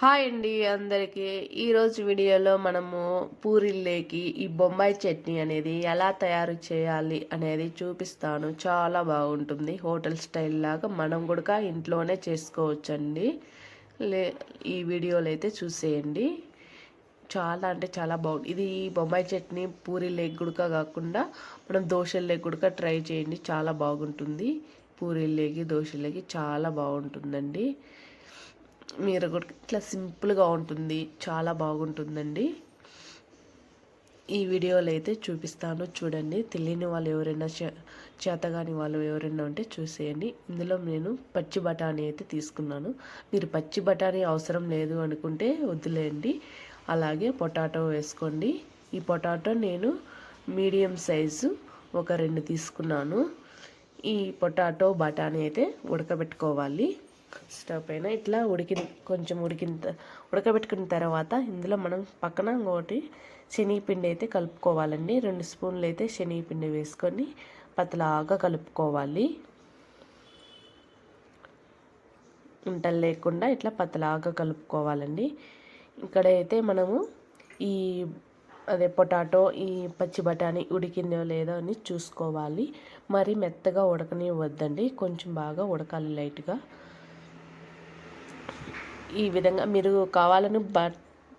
Hi అండి అందరికీ. ఈరోజు వీడియోలో మనము పూరిల్లేకి ఈ బొంబాయి చట్నీ అనేది ఎలా తయారు చేయాలి అనేది చూపిస్తాను. చాలా బాగుంటుంది. హోటల్ స్టైల్ లాగా మనం కూడా ఇంట్లోనే చేసుకోవచ్చండి. లే ఈ వీడియోలు అయితే చూసేయండి. చాలా అంటే చాలా బాగుంది ఇది బొంబాయి చట్నీ పూరి లెగ్ గుడక కాకుండా మనం దోశల లెగ్ గుడక ట్రై చేయండి. చాలా బాగుంటుంది. పూరీలేకి దోశలకి చాలా బాగుంటుందండి. మీరు కూడా ఇట్లా సింపుల్గా ఉంటుంది. చాలా బాగుంటుందండి. ఈ వీడియోలు అయితే చూపిస్తాను. చూడండి. తెలియని వాళ్ళు ఎవరైనా చేతగాని వాళ్ళు ఎవరైనా ఉంటే చూసేయండి. ఇందులో నేను పచ్చి బఠానీ అయితే తీసుకున్నాను. మీరు పచ్చి బఠానీ అవసరం లేదు అనుకుంటే వదిలేయండి. అలాగే పొటాటో వేసుకోండి. ఈ పొటాటో నేను మీడియం సైజు ఒక రెండు తీసుకున్నాను. ఈ పొటాటో బఠానీ అయితే ఉడకబెట్టుకోవాలి. స్టవ్ పైన ఇట్లా ఉడికిన కొంచెం ఉడికిన ఉడకబెట్టుకున్న తర్వాత ఇందులో మనం పక్కన ఇంకోటి శనగపిండి అయితే కలుపుకోవాలండి. రెండు స్పూన్లు అయితే శనగపిండి వేసుకొని పతలాగా కలుపుకోవాలి. ఉంటలు లేకుండా ఇట్లా పతలాగా కలుపుకోవాలండి. ఇక్కడైతే మనము ఈ అదే పొటాటో ఈ పచ్చి బఠానీ ఉడికిందో లేదో అని చూసుకోవాలి. మరి మెత్తగా ఉడకనివ్వద్దండి. కొంచెం బాగా ఉడకాలి లైట్గా. ఈ విధంగా మీరు కావాలని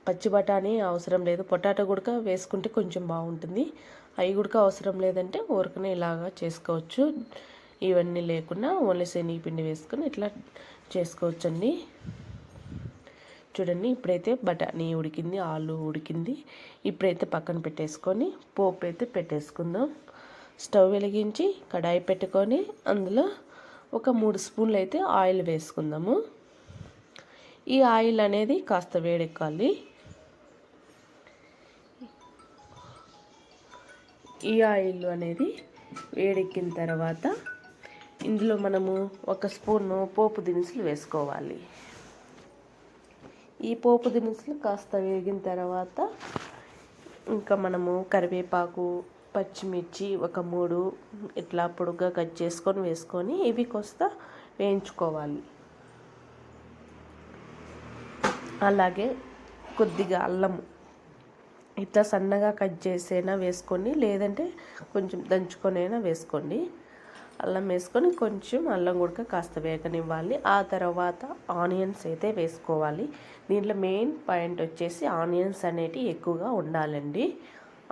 పచ్చి బఠానీ అవసరం లేదు. పొటాటో గుడక వేసుకుంటే కొంచెం బాగుంటుంది. అవి గుడక అవసరం లేదంటే ఊరకనే ఇలాగా చేసుకోవచ్చు. ఇవన్నీ లేకుండా ఓన్లీ శనగపిండి వేసుకొని ఇట్లా చేసుకోవచ్చండి. చూడండి ఇప్పుడైతే బఠానీ ఉడికింది ఆలు ఉడికింది. ఇప్పుడైతే పక్కన పెట్టేసుకొని పోపు అయితే పెట్టేసుకుందాం. స్టవ్ వెలిగించి కడాయి పెట్టుకొని అందులో ఒక మూడు స్పూన్లు అయితే ఆయిల్ వేసుకుందాము. ఈ ఆయిల్ అనేది కాస్త వేడెక్కాలి. ఈ ఆయిల్ అనేది వేడెక్కిన తర్వాత ఇందులో మనము ఒక స్పూను పోపు దినుసులు వేసుకోవాలి. ఈ పోపు దినుసులు కాస్త వేగిన తర్వాత ఇంకా మనము కరివేపాకు పచ్చిమిర్చి ఒక మూడు ఇట్లా పొడుగ్గా కట్ చేసుకొని వేసుకొని ఇవి కొస్త వేయించుకోవాలి. అలాగే కొద్దిగా అల్లము. ఇట్లా సన్నగా కట్ చేసైనా వేసుకొని లేదంటే కొంచెం దంచుకొనైనా వేసుకోండి. అల్లం వేసుకొని కొంచెం అల్లం కూడా కాస్త వేగనివ్వాలి. ఆ తర్వాత ఆనియన్స్ అయితే వేసుకోవాలి. దీంట్లో మెయిన్ పాయింట్ వచ్చేసి ఆనియన్స్ అనేటివి ఎక్కువగా ఉండాలండి.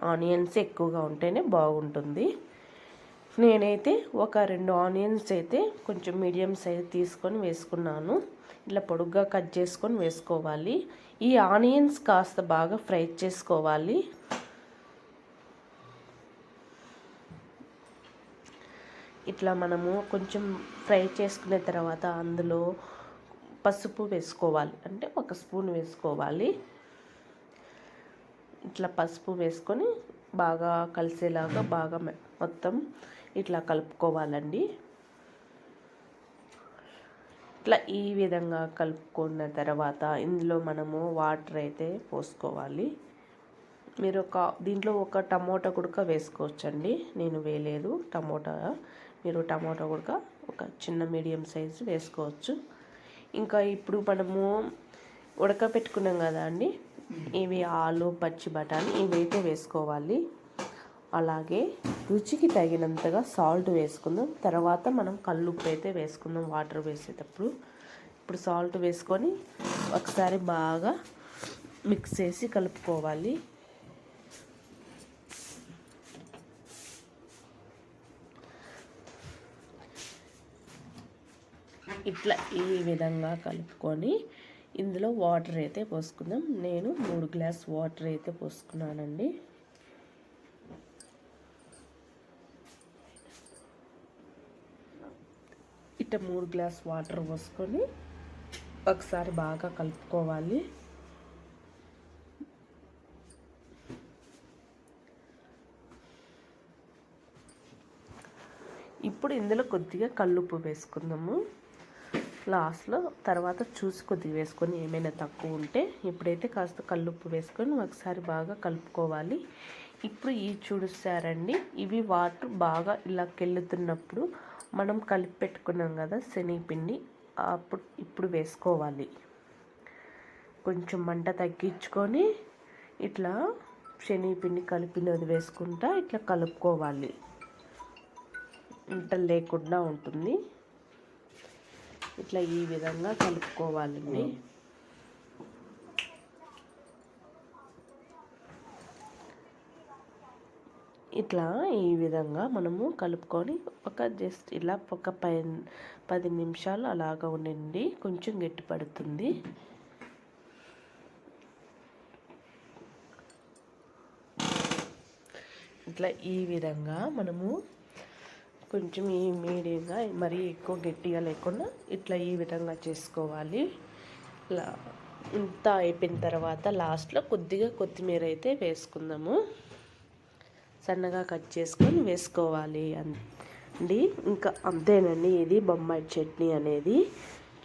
ఆనియన్స్ ఎక్కువగా ఉంటేనే బాగుంటుంది. నేనైతే ఒక రెండు ఆనియన్స్ అయితే కొంచెం మీడియం సైజ్ తీసుకొని వేసుకున్నాను. ఇట్లా పొడుగ్గా కట్ చేసుకొని వేసుకోవాలి. ఈ ఆనియన్స్ కాస్త బాగా ఫ్రై చేసుకోవాలి. ఇట్లా మనము కొంచెం ఫ్రై చేసుకున్న తర్వాత అందులో పసుపు వేసుకోవాలి. అంటే ఒక స్పూన్ వేసుకోవాలి. ఇట్లా పసుపు వేసుకొని బాగా కలిసేలాగా బాగా మొత్తం ఇట్లా కలుపుకోవాలండి. ఇట్లా ఈ విధంగా కలుపుకున్న తర్వాత ఇందులో మనము వాటర్ అయితే పోసుకోవాలి. మీరు ఒక దీంట్లో ఒక టమోటా కుడక వేసుకోవచ్చండి. నేను వేయలేదు. టమోటా మీరు టమోటా కుడక ఒక చిన్న మీడియం సైజు వేసుకోవచ్చు. ఇంకా ఇప్పుడు మనము ఉడకపెట్టుకున్నాం కదా అండి? ఇవి ఆలు పచ్చి బఠానీ ఇవైతే వేసుకోవాలి. అలాగే రుచికి తగినంతగా సాల్ట్ వేసుకుందాం. తర్వాత మనం కల్లుప్పు అయితే వేసుకుందాం వాటర్ వేసేటప్పుడు. ఇప్పుడు సాల్ట్ వేసుకొని ఒకసారి బాగా మిక్స్ చేసి కలుపుకోవాలి. ఇట్లా ఈ విధంగా కలుపుకొని ఇందులో వాటర్ అయితే పోసుకుందాం. నేను మూడు గ్లాస్ వాటర్ అయితే పోసుకున్నానండి. అంటే మూడు గ్లాస్ వాటర్ పోసుకొని ఒకసారి బాగా కలుపుకోవాలి. ఇప్పుడు ఇందులో కొద్దిగా కల్లుప్పు వేసుకుందాము. లాస్ట్లో తర్వాత చూసి కొద్దిగా వేసుకొని ఏమైనా తక్కువ ఉంటే ఇప్పుడైతే కాస్త కల్లుప్పు వేసుకొని ఒకసారి బాగా కలుపుకోవాలి. ఇప్పుడు ఈ చూడుస్తారండి ఇవి వాటర్ బాగా ఇలా కెళ్ళుతున్నప్పుడు మనం కలిపి పెట్టుకున్నాం కదా శనగపిండి అప్పుడు ఇప్పుడు వేసుకోవాలి. కొంచెం మంట తగ్గించుకొని ఇట్లా శనగపిండి కలిపినది వేసుకుంటా ఇట్లా కలుపుకోవాలి. ఉంటలు లేకుండా ఉంటుంది. ఇట్లా ఈ విధంగా కలుపుకోవాలండి. ఇట్లా ఈ విధంగా మనము కలుపుకొని ఒక జస్ట్ ఇలా ఒక పై పది నిమిషాలు అలాగ ఉండండి. కొంచెం గట్టి పడుతుంది. ఇట్లా ఈ విధంగా మనము కొంచెం ఈ మీడియంగా మరీ ఎక్కువ గట్టిగా లేకుండా ఇట్లా ఈ విధంగా చేసుకోవాలి. ఇలా ఇంత అయిపోయిన తర్వాత లాస్ట్లో కొద్దిగా కొత్తిమీర అయితే వేసుకుందాము. సన్నగా కట్ చేసుకొని వేసుకోవాలి అండి. ఇంకా అంతేనండి ఇది బొమ్మాయి చట్నీ అనేది.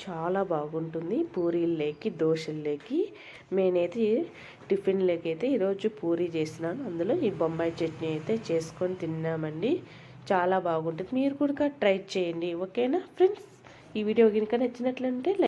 చాలా బాగుంటుంది పూరీల్లోకి దోశల్లోకి. నేనైతే టిఫిన్లోకి అయితే ఈరోజు పూరీ చేసినాను అందులో ఈ బొంబాయి చట్నీ అయితే చేసుకొని తిన్నామండి. చాలా బాగుంటుంది. మీరు కూడా ట్రై చేయండి. ఓకేనా ఫ్రెండ్స్? ఈ వీడియో కనుక నచ్చినట్లంటే